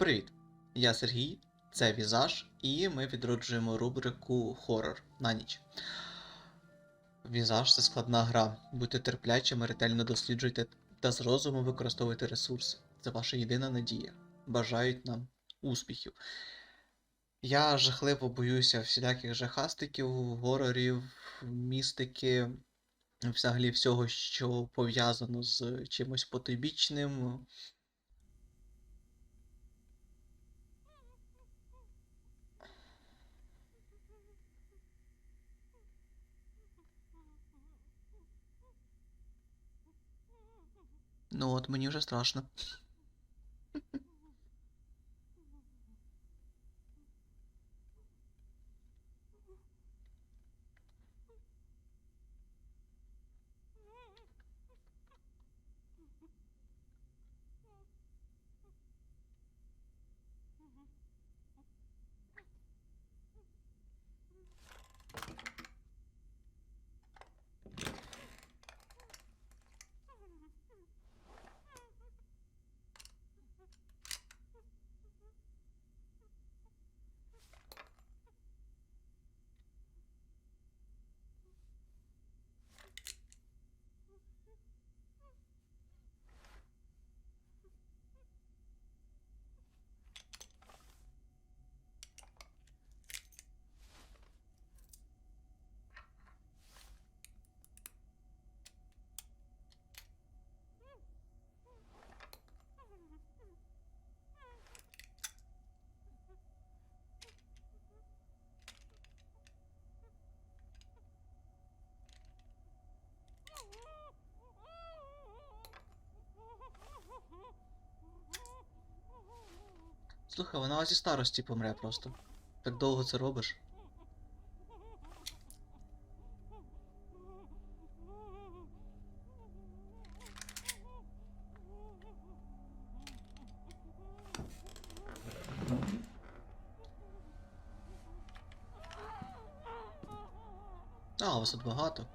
Привіт! Я Сергій, це Візаж, і ми відроджуємо рубрику Хоррор на ніч. Візаж це складна гра. Будьте терплячими, ретельно досліджуйте та з розумом використовуйте ресурси. Це ваша єдина надія. Бажають нам успіхів. Я жахливо боюся всіляких жахастиків, горорів, містики, взагалі всього, що пов'язано з чимось потойбічним. Ну от мені вже страшно. Слухай, вона зі старості помре просто. Так довго це робиш. А, у вас тут багато.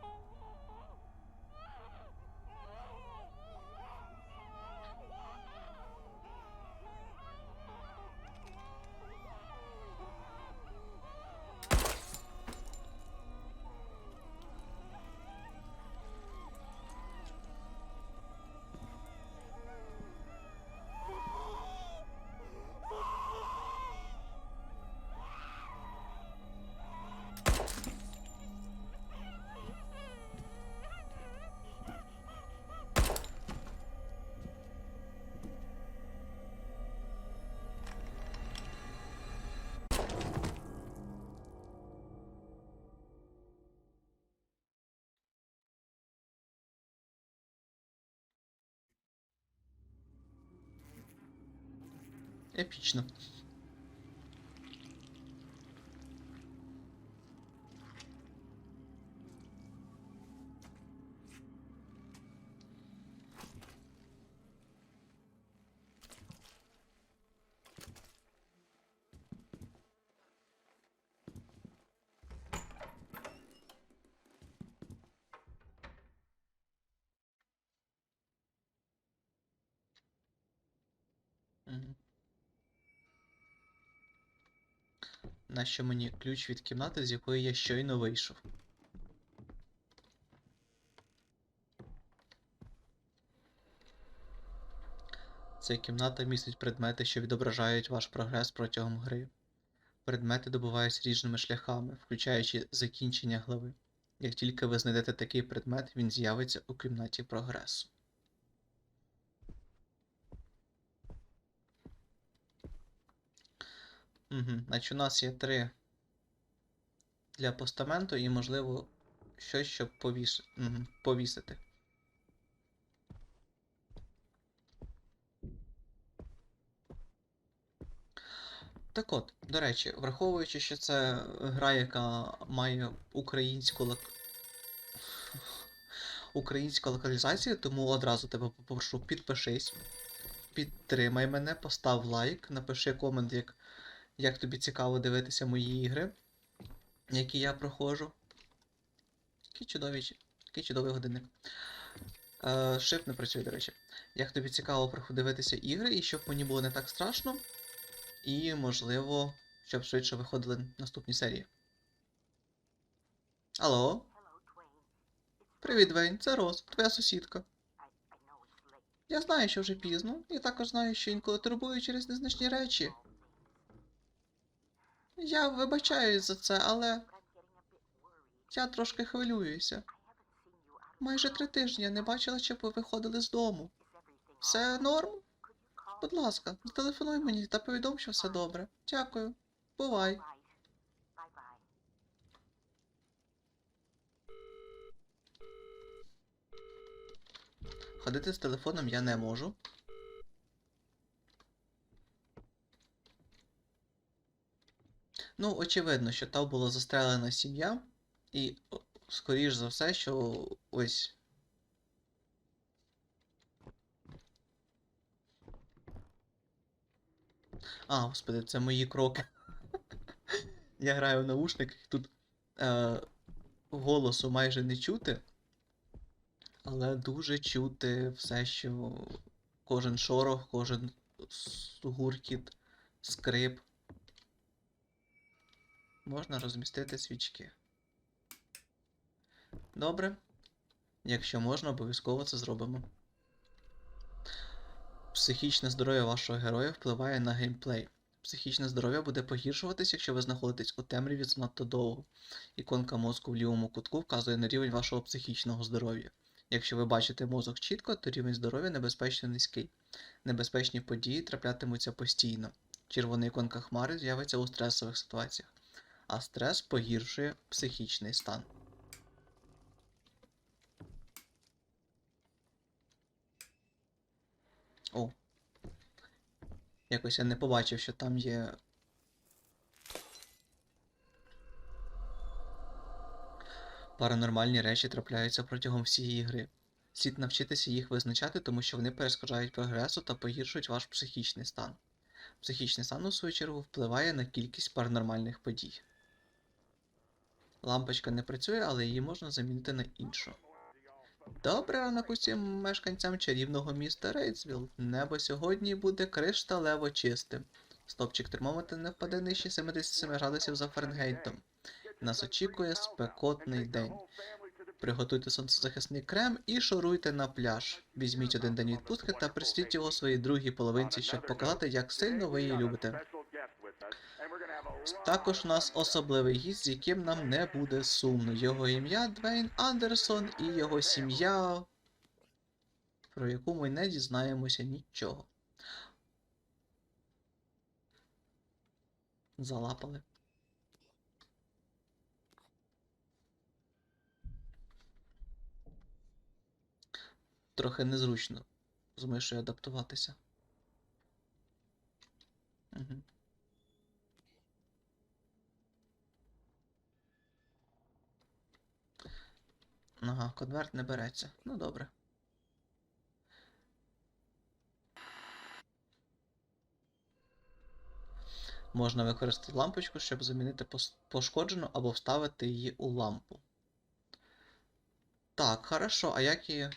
Епічно. Нащо мені ключ від кімнати, з якої я щойно вийшов? Ця кімната містить предмети, що відображають ваш прогрес протягом гри. Предмети добуваються різними шляхами, включаючи закінчення глави. Як тільки ви знайдете такий предмет, він з'явиться у кімнаті прогресу. Угу. Значить, у нас є три для постаменту і, можливо, щось, щоб повіс... угу. повісити. Так от, до речі, враховуючи, що це гра, яка має українську лок... українську локалізацію, тому одразу тебе попрошу підпишись, підтримай мене, постав лайк, напиши комент, як, як тобі цікаво дивитися мої ігри, які я проходжу. Який чудовий, який чудовий годинник. Е, Shift не працює, до речі. Як тобі цікаво дивитися ігри, і щоб мені було не так страшно, І, можливо, щоб швидше виходили наступні серії. Алло? Привіт, Вейн, це Роз, твоя сусідка. Я знаю, що вже пізно, і також знаю, що інколи турбую через незначні речі. Я вибачаюсь за це, але я трошки хвилююся. Майже три тижні я не бачила, щоб ви виходили з дому. Все норм? Будь ласка, зателефонуй мені та повідом, що все добре. Дякую. Бувай. Ходити з телефоном я не можу. Ну, очевидно, що там була застрелена сім'я, і, скоріш за все, що ось. А, господи, це мої кроки. Я граю в наушниках, тут е, голосу майже не чути, але дуже чути все, що кожен шорох, кожен гуркіт, скрип. Можна розмістити свічки. Добре. Якщо можна, обов'язково це зробимо. Психічне здоров'я вашого героя впливає на геймплей. Психічне здоров'я буде погіршуватись, якщо ви знаходитесь у темряві занадто довго. Іконка мозку в лівому кутку вказує на рівень вашого психічного здоров'я. Якщо ви бачите мозок чітко, то рівень здоров'я небезпечно низький. Небезпечні події траплятимуться постійно. Червона іконка хмари з'явиться у стресових ситуаціях, а стрес погіршує психічний стан. О. Якось я не побачив, що там є. Паранормальні речі трапляються протягом всієї гри. Слід навчитися їх визначати, тому що вони перешкоджають прогресу та погіршують ваш психічний стан. Психічний стан, у свою чергу, впливає на кількість паранормальних подій. Лампочка не працює, але її можна замінити на іншу. Добре ранок усім мешканцям чарівного міста Рейдсвілл. Небо сьогодні буде кришталево чистим. Стопчик термометра не впаде нижче 77 градусів за Фаренгейтом. Нас очікує спекотний день. Приготуйте сонцезахисний крем і шуруйте на пляж. Візьміть один день відпустки та присвітіть його своїй другій половинці, щоб показати, як сильно ви її любите. Також у нас особливий гість, з яким нам не буде сумно. Його ім'я Двейн Андерсон і його сім'я, про яку ми не дізнаємося нічого. Залапали. Трохи незручно з мишою адаптуватися. Угу. Ага, конверт не береться. Ну добре. Можна використати лампочку, щоб замінити пошкоджену або вставити її у лампу. Так, хорошо, а як її.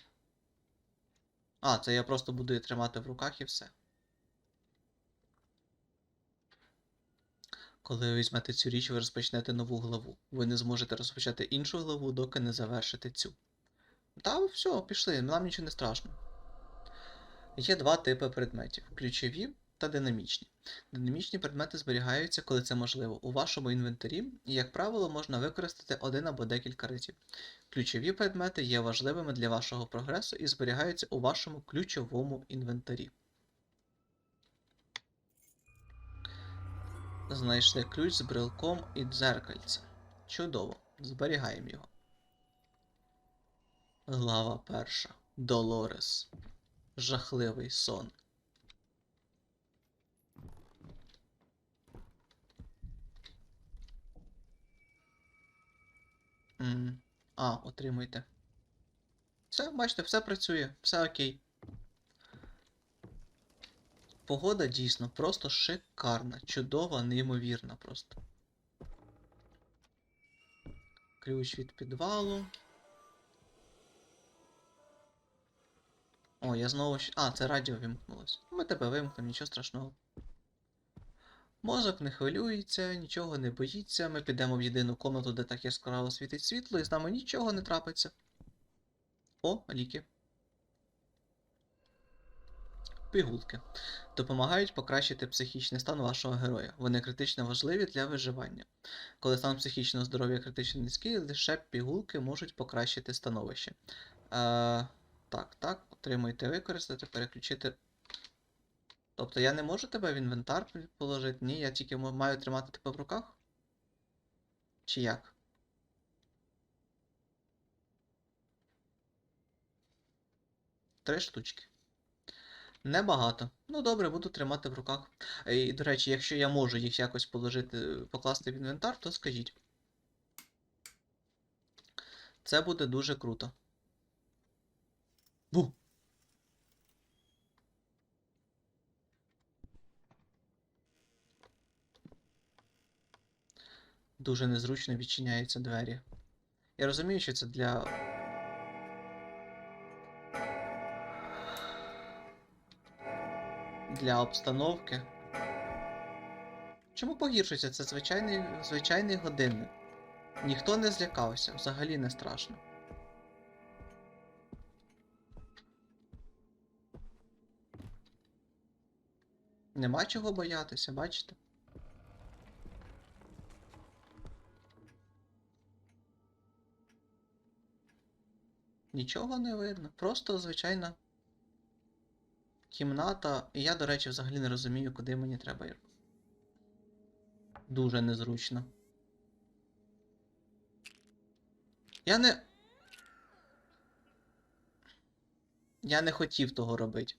А, це я просто буду її тримати в руках і все. Коли ви візьмете цю річ, ви розпочнете нову главу. Ви не зможете розпочати іншу главу, доки не завершите цю. Та все, пішли, нам нічого не страшно. Є два типи предметів: ключові та динамічні. Динамічні предмети зберігаються, коли це можливо, у вашому інвентарі, і, як правило, можна використати один або декілька разів. Ключові предмети є важливими для вашого прогресу і зберігаються у вашому ключовому інвентарі. Знайшли ключ з брелком і дзеркальцем. Чудово. Зберігаємо його. Глава перша. Долорес. Жахливий сон. М, А, отримуйте. Все, бачите, все працює, все окей. Погода дійсно просто шикарна, чудова, неймовірна просто. Ключ від підвалу. О, я знову. А, це радіо вимкнулось. Ми тебе вимкнемо, нічого страшного. Мозок не хвилюється, нічого не боїться. Ми підемо в єдину комнату, де так яскраво світить світло, і з нами нічого не трапиться. О, ліки. Пігулки. Допомагають покращити психічний стан вашого героя. Вони критично важливі для виживання. Коли стан психічного здоров'я критично низький, лише пігулки можуть покращити становище. Е, так, так, отримуйте використати, переключити. Тобто я не можу тебе в інвентар положити? Ні, я тільки маю тримати тебе в руках? Чи як? Три штучки. Небагато. Ну добре, буду тримати в руках. Е, І, до речі, якщо я можу їх якось положити, покласти в інвентар, то скажіть. Це буде дуже круто. Бу! Дуже незручно відчиняються двері. Я розумію, що це для. Для обстановки. Чому погіршується? Це звичайний, звичайний годинник. Ніхто не злякався, взагалі не страшно. Нема чого боятися, бачите? Нічого не видно. Просто звичайна кімната. І я, до речі, взагалі не розумію, куди мені треба. Дуже незручно. Я не. Я не хотів того робити.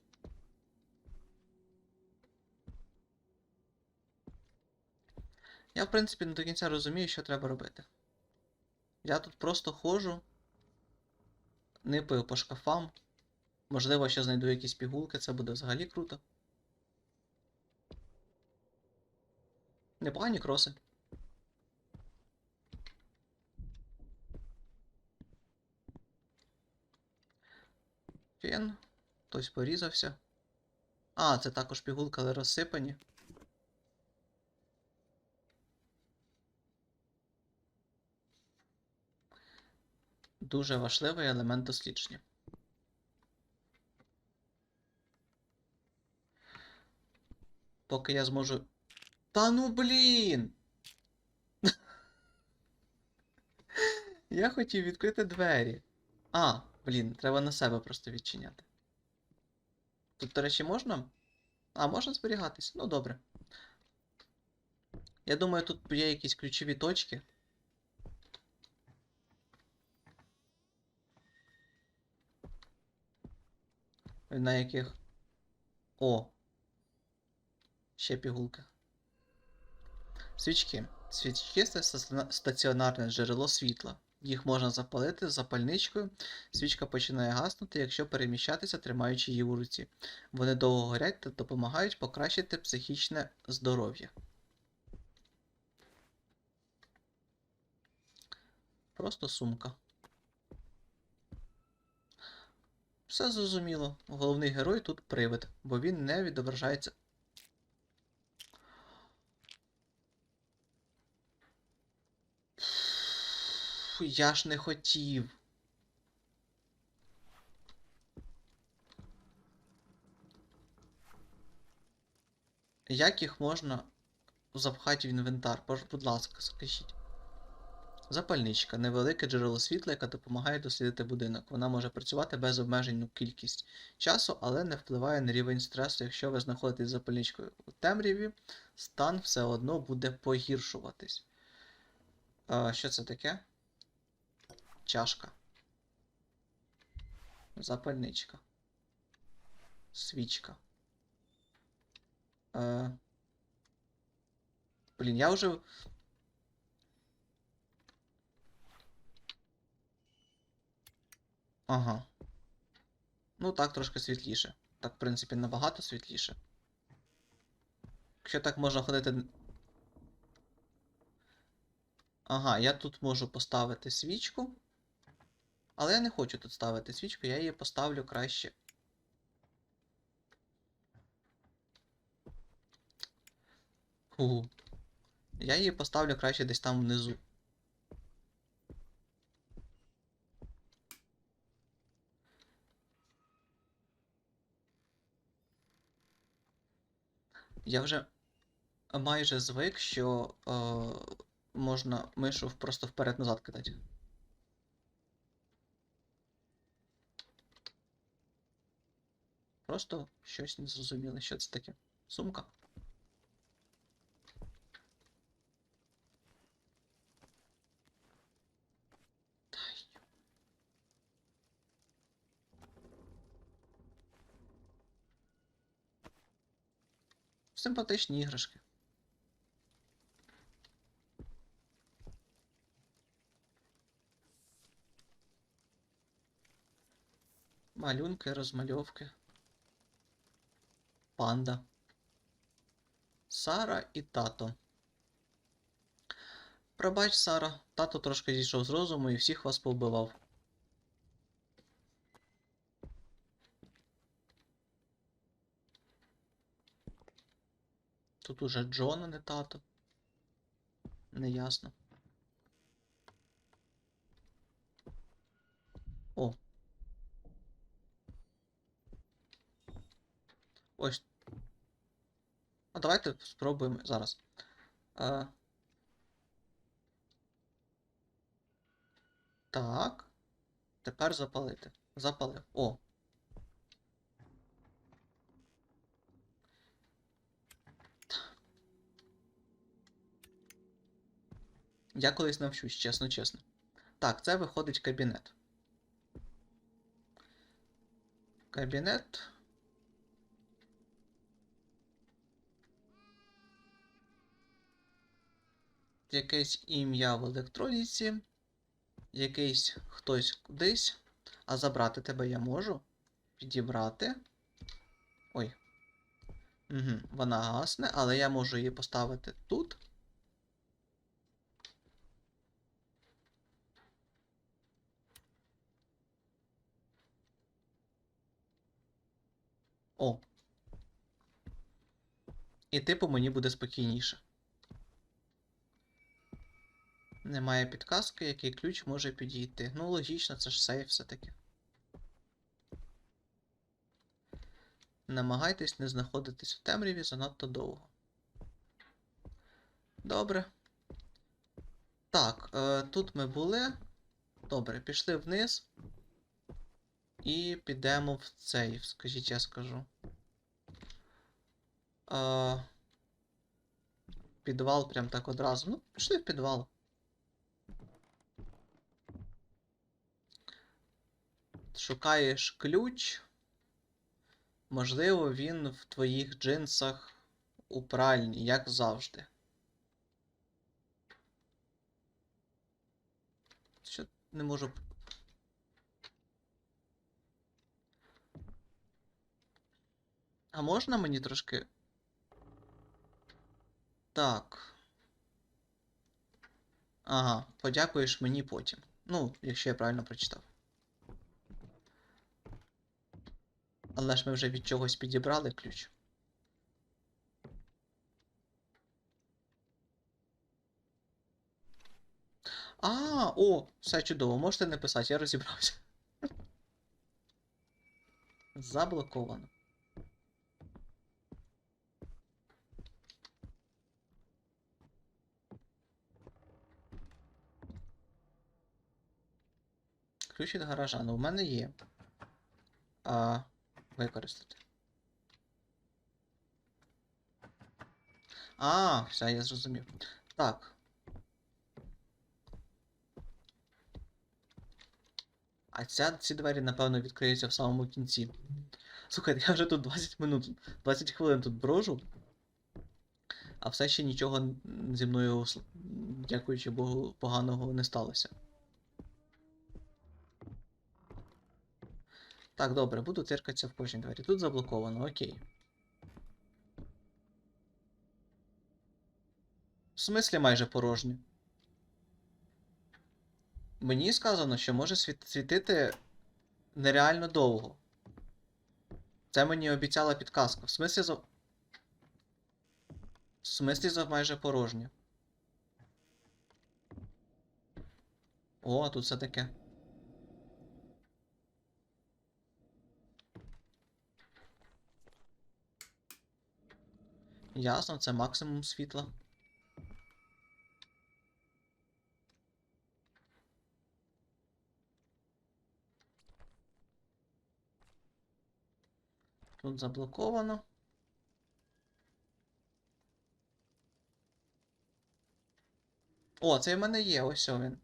Я, в принципі, не до кінця розумію, що треба робити. Я тут просто ходжу, нипаю по шкафам. Можливо, ще знайду якісь пігулки, це буде взагалі круто. Непогані кроси. Фен. Хтось порізався. А, це також пігулка, але розсипані. Дуже важливий елемент дослідження. Поки я зможу. Та ну блін! Я хотів відкрити двері. А, блін, треба на себе просто відчиняти. Тут, до речі, можна? А, можна зберігатись? Ну, добре. Я думаю, тут є якісь ключові точки. На яких. О! Ще пігулка. Свічки. Свічки це стаціонарне джерело світла. Їх можна запалити запальничкою. Свічка починає гаснути, якщо переміщатися, тримаючи її у руці. Вони довго горять та допомагають покращити психічне здоров'я. Просто сумка. Все зрозуміло. Головний герой тут привид, бо він не відображається. Фу, Я ж не хотів. Як їх можна запхати в інвентар? Будь ласка, скажіть. Запальничка невелике джерело світла, яке допомагає дослідити будинок. Вона може працювати без обмежень кількість часу, але не впливає на рівень стресу. Якщо ви знаходитесь запальничкою у темряві, стан все одно буде погіршуватись. Що це таке? Чашка. Запальничка. Свічка. Е... Блін, я вже. Ага. Ну так, трошки світліше. Так, в принципі, набагато світліше. Якщо так можна ходити. Ага, я тут можу поставити свічку. Але я не хочу тут ставити свічку, я її поставлю краще. Фу. Я її поставлю краще десь там внизу. Я вже майже звик, що е, можна мишу просто вперед-назад кидати. Просто щось незрозуміле, що це таке. Сумка. Симпатичні іграшки. Малюнки, розмальовки. Панда. Сара і тато. Пробач, Сара, тато трошки зійшов з розуму і всіх вас повбивав. Тут уже Джон, а не тато. Неясно. О. Ось. Давайте спробуємо зараз. Е, так. Тепер запалити. Запалив. О. Я колись навчусь, чесно, чесно. Так, це виходить кабінет. Кабінет. Якесь ім'я в електроніці. Якийсь хтось кудись. А забрати тебе я можу. Підібрати. Ой. Угу, вона гасне, але я можу її поставити тут. О. І типу мені буде спокійніше. Немає підказки, який ключ може підійти. Ну, логічно, це ж сейф все-таки. Намагайтесь не знаходитись в темряві занадто довго. Добре. Так, е, тут ми були. Добре, пішли вниз. І підемо в цей, скажіть, я скажу. Е, підвал прям так одразу. Ну, пішли в підвал. Шукаєш ключ. Можливо, він в твоїх джинсах у пральні, як завжди. Що не можу. А можна мені трошки. Так. Ага, подякуєш мені потім. Ну, якщо я правильно прочитав. Але ж ми вже від чогось підібрали ключ. А, о, все чудово, можете не писати, я розібрався. Заблоковано. Ключ від гаража, ну в мене є. А, використати. А, все, я зрозумів. Так. А ця, ці двері, напевно, відкриються в самому кінці. Слухайте, я вже тут 20 минут, 20 хвилин тут брожу. А все ще нічого зі мною, дякуючи Богу, поганого не сталося. Так, добре, буду циркатися в кожній двері. Тут заблоковано, окей. В смислі майже порожнє. Мені сказано, що може світити нереально довго. Це мені обіцяла підказка. В смислі за. смислі за майже порожнє. О, а тут все таке. Ясно, це максимум світла. Тут заблоковано. О, це в мене є, ось він.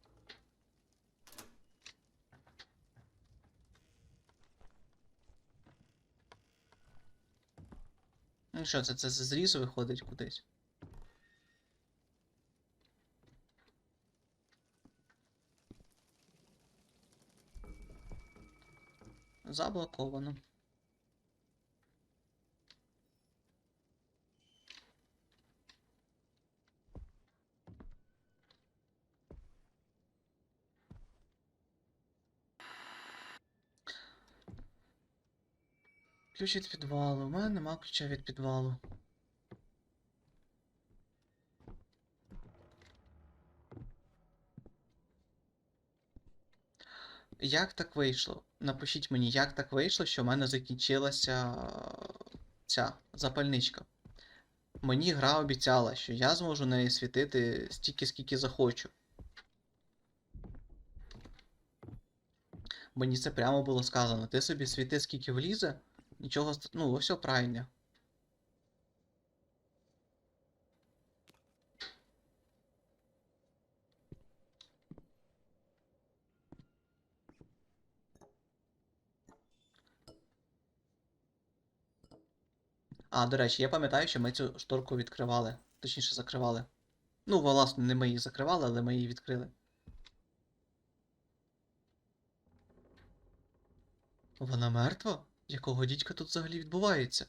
Ну що, це, це зріз виходить кудись? Заблоковано. Ключ від підвалу. У мене нема ключа від підвалу. Як так вийшло? Напишіть мені, як так вийшло, що в мене закінчилася е, ця запальничка. Мені гра обіцяла, що я зможу неї світити стільки, скільки захочу. Мені це прямо було сказано. Ти собі світи скільки влізе, нічого. Ну, ось правильно. А, до речі, я пам'ятаю, що ми цю шторку відкривали. Точніше, закривали. Ну, власне, не ми її закривали, але ми її відкрили. Вона мертва? Якого дідька тут взагалі відбувається?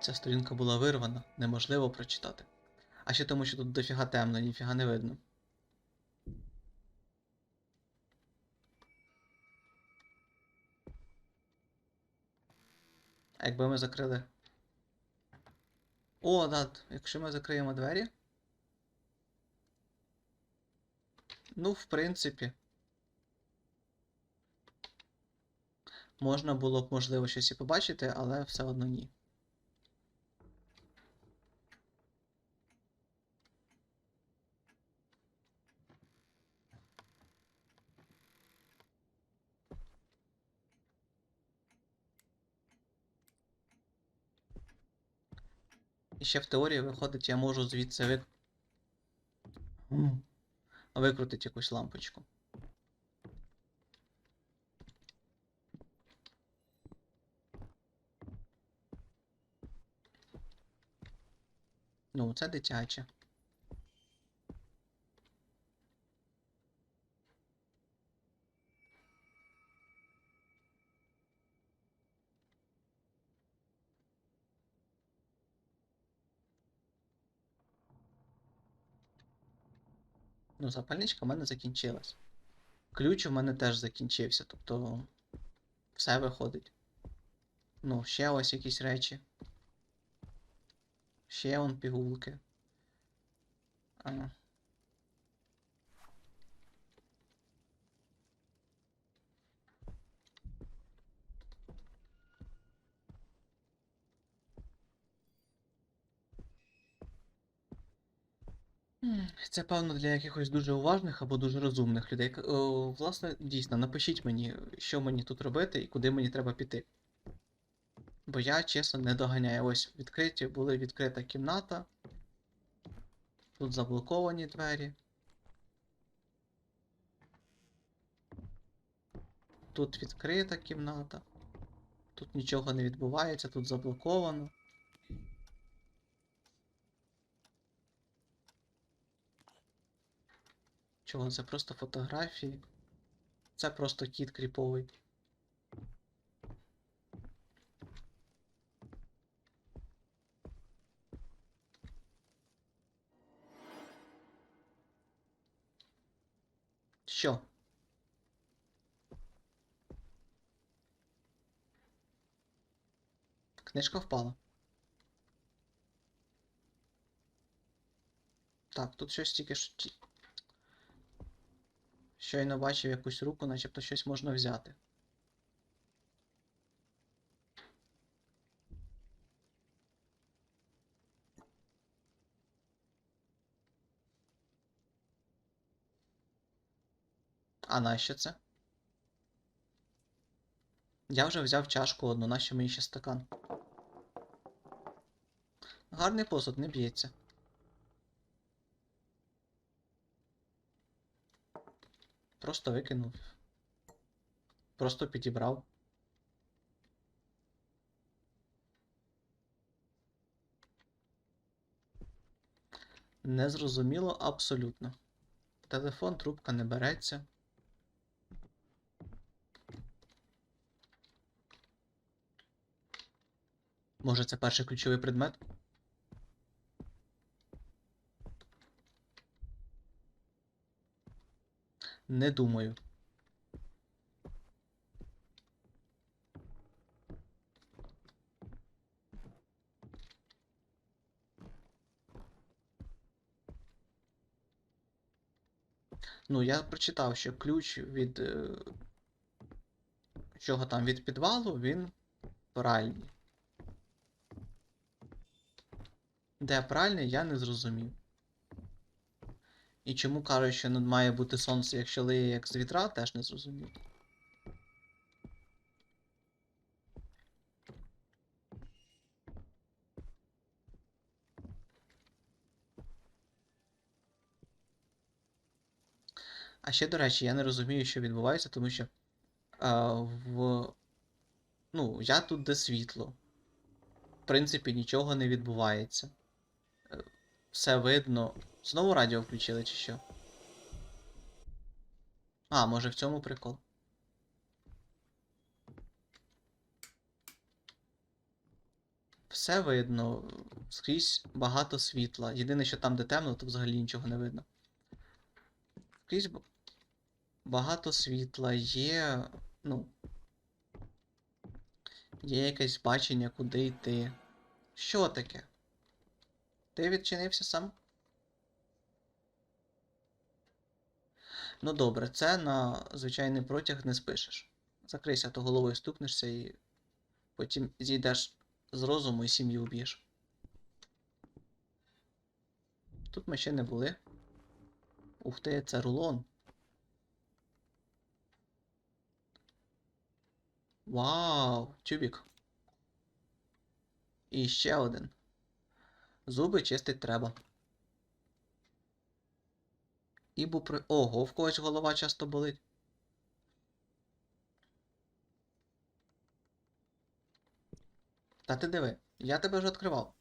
Ця сторінка була вирвана, неможливо прочитати. А ще тому, що тут дофіга темно, ніфіга не видно. Якби ми закрили. О, да, якщо ми закриємо двері. Ну, в принципі. Можна було б, можливо, щось і побачити, але все одно ні. І ще в теорії виходить, я можу звідси вик... Викрутити якусь лампочку. Ну, це дитяче. Ну, запальничка в мене закінчилась. Ключ у мене теж закінчився, тобто все виходить. Ну, ще ось якісь речі. Ще он пігулки. А. Це певно для якихось дуже уважних або дуже розумних людей. О, Власне, дійсно, напишіть мені, що мені тут робити і куди мені треба піти. Бо я, чесно, не доганяю. Ось відкриті були відкрита кімната. Тут заблоковані двері. Тут відкрита кімната. Тут нічого не відбувається, тут заблоковано. Чого? Це просто фотографії. Це просто кіт кріповий. Що? Книжка впала. Так, тут щось тільки що. Щойно бачив якусь руку, начебто щось можна взяти. А нащо це? Я вже взяв чашку одну, нащо мені ще стакан? Гарний посуд, не б'ється. Просто викинув. Просто підібрав. Незрозуміло абсолютно. Телефон, трубка не береться. Може, це перший ключовий предмет? Не думаю. Ну, я прочитав, що ключ від. е, Чого там від підвалу, він правильний. Де правильний, я не зрозумів. І чому кажуть, що не має бути сонце, якщо лиє як з вітра, теж не зрозумів. А ще, до речі, я не розумію, що відбувається, тому що а, в. Ну, я тут де світло. В принципі, нічого не відбувається. Все видно. Знову радіо включили чи що? А, може в цьому прикол. Все видно, скрізь багато світла. Єдине, що там, де темно, то взагалі нічого не видно. Скрізь багато світла, є. Ну. Є якесь бачення, куди йти. Що таке? Ти відчинився сам? Ну добре, це на звичайний протяг не спишеш. Закрийся, то головою стукнешся і потім зійдеш з розуму і сім'ю вб'єш. Тут ми ще не були. Ух ти, це рулон. Вау, тюбік. І ще один. Зуби чистить треба. Ібупри... Ого, в когось голова часто болить. Та ти диви, я тебе вже відкривав.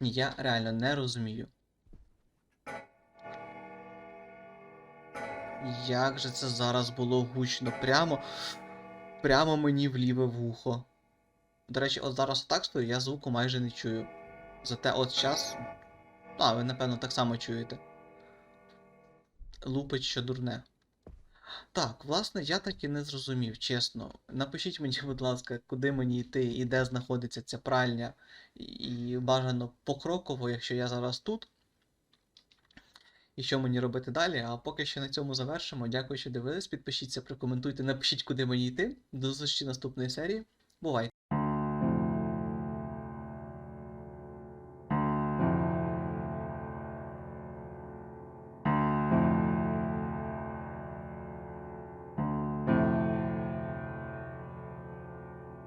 Ні, я реально не розумію. Як же це зараз було гучно? Прямо. Прямо мені в ліве вухо. До речі, от зараз так стою, я звуку майже не чую. Зате от час. А, ви напевно так само чуєте. Лупить що дурне. Так, власне, я так і не зрозумів, чесно. Напишіть мені, будь ласка, куди мені йти і де знаходиться ця пральня. І бажано покроково, якщо я зараз тут. І що мені робити далі? А поки що на цьому завершимо. Дякую, що дивились. Підпишіться, прокоментуйте, напишіть, куди мені йти. До зустрічі наступної серії. Бувайте!